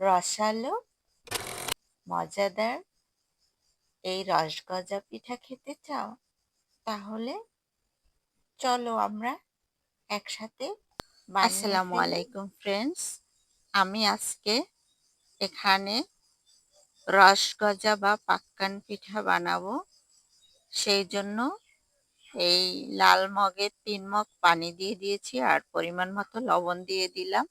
রসালো, মজাদার। এই রসগজা পিঠা খেতে চাও? তাহলে চলো আমরা একসাথে আসসালামু আলাইকুম ফ্রেন্ডস আমি আজকে এখানে রসগজা বা পাক্কান পিঠা বানাবো। সেই জন্য এই লাল মগে তিন মগ পানি দিয়ে দিয়েছি আর পরিমাণ মতো লবণ দিয়ে দিলাম।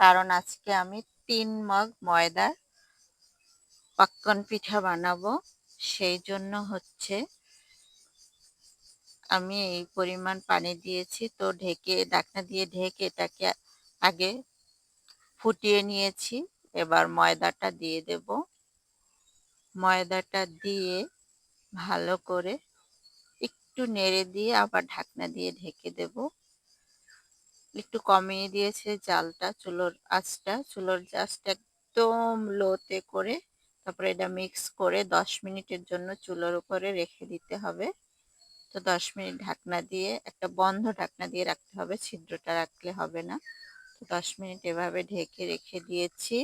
কারণ আজকে আমি তিন মগ ময়দার পাক্কন পিঠা বানাবো। সেই জন্য হচ্ছে আমি এই পরিমাণ পানি দিয়েছি। তো ঢেকে ডাকনা দিয়ে ঢেকে এটাকে আগে ফুটিয়ে নিয়েছি। এবার ময়দাটা দিয়ে দেব। ময়দাটা দিয়ে ভালো করে একটু নেড়ে দিয়ে আবার ঢাকনা দিয়ে ঢেকে দেব। একটু কমিয়ে দিয়েছে জালটা, চুলোর আঁচটা, চুলোর জাস্টটা একদম লোতে করে তারপরে এটা মিক্স করে দশ মিনিটের জন্য চুলোর উপরে রেখে দিতে হবে। তো দশ মিনিট ঢাকনা দিয়ে, একটা বন্ধ ঢাকনা দিয়ে রাখতে হবে, ছিদ্রটা রাখলে হবে না। তো দশ মিনিট এভাবে ঢেকে রেখে দিয়েছি।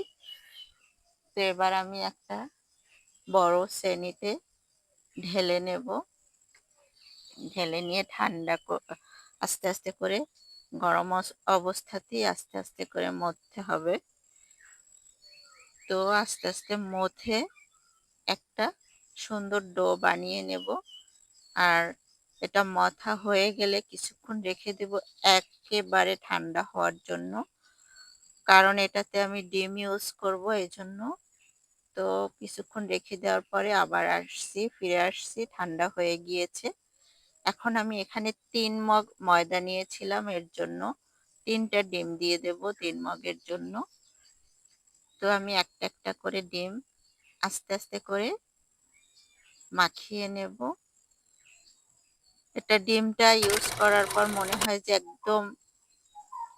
তো এবার আমি একটা বড় শ্রেণীতে ঢেলে নেব। ঢেলে নিয়ে ঠান্ডা আস্তে আস্তে করে গরম অবস্থাতেই আস্তে আস্তে করে মধ্যে হবে। তো আস্তে আস্তে মথে একটা সুন্দর ডো বানিয়ে নেব। আর এটা মথা হয়ে গেলে কিছুক্ষণ রেখে দেব একেবারে ঠান্ডা হওয়ার জন্য। কারণ এটাতে আমি ডিম ইউজ করব এই জন্য তো কিছুক্ষণ রেখে দেওয়ার পরে আবার আসছি, ফিরে আসছি, ঠান্ডা হয়ে গিয়েছে। এখন আমি এখানে তিন মগ ময়দা নিয়েছিলাম এর জন্য। তিনটা ডিম দিয়ে দেব তিন মগের জন্য। তো আমি একটা একটা করে ডিম আস্তে আস্তে করে মাখিয়ে নেব। এটা ডিমটা ইউজ করার পর মনে হয় যে একদম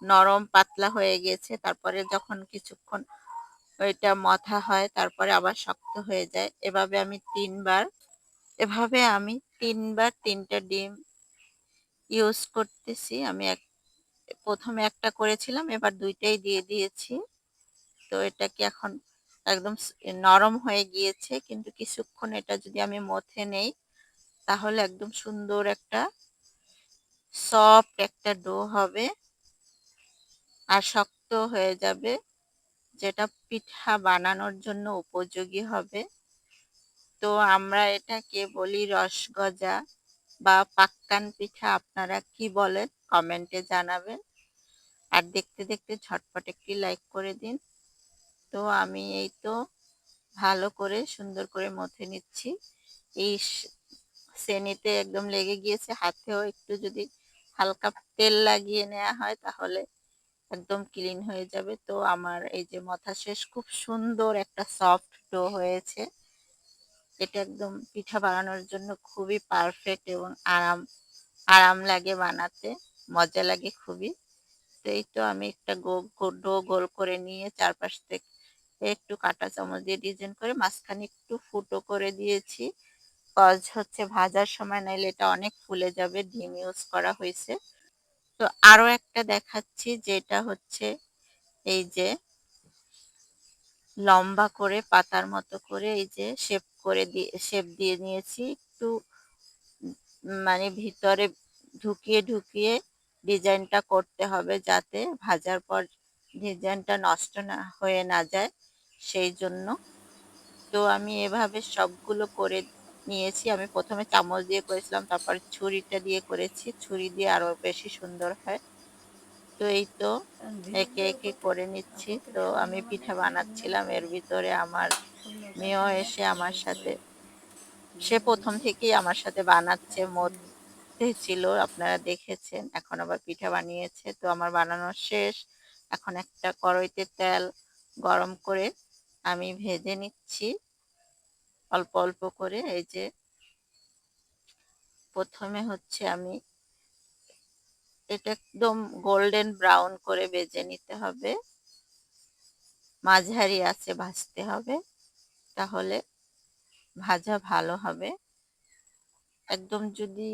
নরম পাতলা হয়ে গেছে। তারপরে যখন কিছুক্ষণ ওইটা মথা হয়, তারপরে আবার শক্ত হয়ে যায়। এভাবে আমি তিনবার, এভাবে আমি তিনবার তিনটা ডিম ইউজ করতেছি। আমি এক, প্রথমে একটা করেছিলাম, এবার দুইটাই দিয়ে দিয়েছি। তো এটাকে এখন একদম নরম হয়ে গিয়েছে, কিন্তু কিছুক্ষণ এটা যদি আমি মথে নেই, তাহলে একদম সুন্দর একটা সফট একটা ডো হবে আর শক্ত হয়ে যাবে, যেটা পিঠা বানানোর জন্য উপযোগী হবে। তো আমরা এটাকে বলি রসগজা বা পাক্কান পিঠা, আপনারা কি বলেন? কমেন্টে জানাবেন। আর দেখতে দেখতে ঝটপট একটি লাইক করে দিন। তো আমি এই তো ভালো করে, সুন্দর করে মথে নিচ্ছি। এই শ্রেণীতে একদম লেগে গিয়েছে, হাতেও একটু যদি হালকা তেল লাগিয়ে নেওয়া হয় তাহলে একদম ক্লিন হয়ে যাবে। তো আমার এই যে মথা শেষ, খুব সুন্দর একটা সফট ডো হয়েছে। এটা একদম পিঠা বানানোর জন্য খুবই পারফেক্ট এবং আরাম আরাম লাগে বানাতে, মজা লাগে খুবই। তো এই তো আমি একটা গো ডো গোল করে নিয়ে চারপাশ থেকে একটু কাটা চামচ দিয়ে ডিজাইন করে মাঝখানে একটু ফুটো করে দিয়েছি। কজ হচ্ছে ভাজার সময় নাইলে এটা অনেক ফুলে যাবে, ডিম ইউজ করা হয়েছে। তো আরও একটা দেখাচ্ছি যেটা হচ্ছে এই যে লম্বা করে পাতার মতো করে এই যে শেপ করে দিয়ে শেপ দিয়ে নিয়েছি। একটু মানে ভিতরে ঢুকিয়ে ঢুকিয়ে ডিজাইনটা করতে হবে যাতে ভাজার পর ডিজাইনটা নষ্ট না হয়ে না যায়, সেই জন্য। তো আমি এভাবে সবগুলো করে নিয়েছি। আমি প্রথমে চামচ দিয়ে করেছিলাম, তারপর ছুরিটা দিয়ে করেছি। ছুরি দিয়ে আরও বেশি সুন্দর হয়। তো এই তো একে একে করে নিচ্ছি। তো আমি পিঠা বানাচ্ছিলাম, এর ভিতরে আমার মেয়েও এসে আমার সাথে, সে প্রথম থেকেই আমার সাথে বানাচ্ছে, মধ্যে ছিল, আপনারা দেখেছেন, এখন আবার পিঠা বানিয়েছে। তো আমার বানানো শেষ, এখন একটা কড়াইতে তেল গরম করে আমি ভেজে নিচ্ছি। অল্প অল্প করে, এই যে প্রথমে হচ্ছে আমি এটা একদম গোল্ডেন ব্রাউন করে বেজে নিতে হবে। মাঝারি আছে ভাজতে হবে, তাহলে ভাজা ভালো হবে। একদম যদি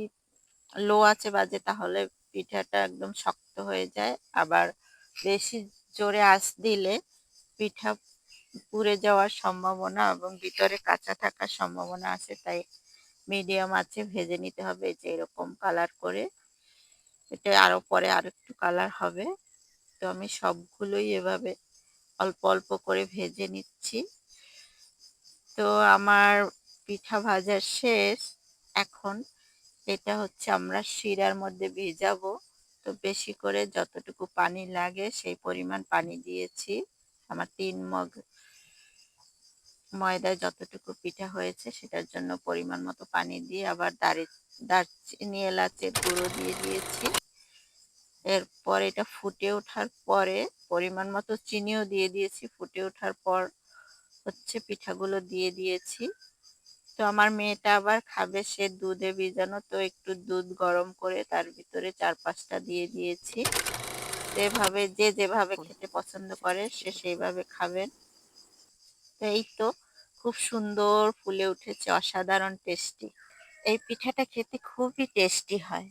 লো আছে বাজে তাহলে পিঠাটা একদম শক্ত হয়ে যায়। আবার বেশি জোরে আঁচ দিলে পিঠা পুড়ে যাওয়ার সম্ভাবনা এবং ভিতরে কাঁচা থাকার সম্ভাবনা আছে, তাই মিডিয়াম আছে ভেজে নিতে হবে। যে এরকম কালার করে এটা আরও পরে আর একটু কালার হবে। তো আমি সবগুলোই এভাবে অল্প অল্প করে ভেজে নিচ্ছি। তো আমার পিঠা ভাজা শেষ। এখন এটা হচ্ছে আমরা শিরার মধ্যে ভেজাবো। তো বেশি করে যতটুকু পানি লাগে সেই পরিমাণ পানি দিয়েছি। আমার তিন মগ ময়দায় যতটুকু পিঠা হয়েছে সেটার জন্য পরিমাণ মতো পানি দিয়ে আবার দাঁড়ি দারচিনি, এলাচের গুঁড়ো দিয়ে দিয়েছি। এরপর এটা ফুটে ওঠার পরে পরিমাণ মতো চিনিও দিয়ে দিয়েছি। ফুটে ওঠার পর হচ্ছে পিঠাগুলো দিয়ে দিয়েছি। তো আমার মেয়েটা আবার খাবে সে দুধে ভিজানো তো একটু দুধ গরম করে তার ভিতরে চার পাঁচটা দিয়ে দিয়েছি। যেভাবে যে যেভাবে খেতে পছন্দ করে সে সেইভাবে খাবেন তো এই তো খুব সুন্দর ফুলে উঠেছে অসাধারণ টেস্টি। এই পিঠাটা খেতে খুবই টেস্টি হয়।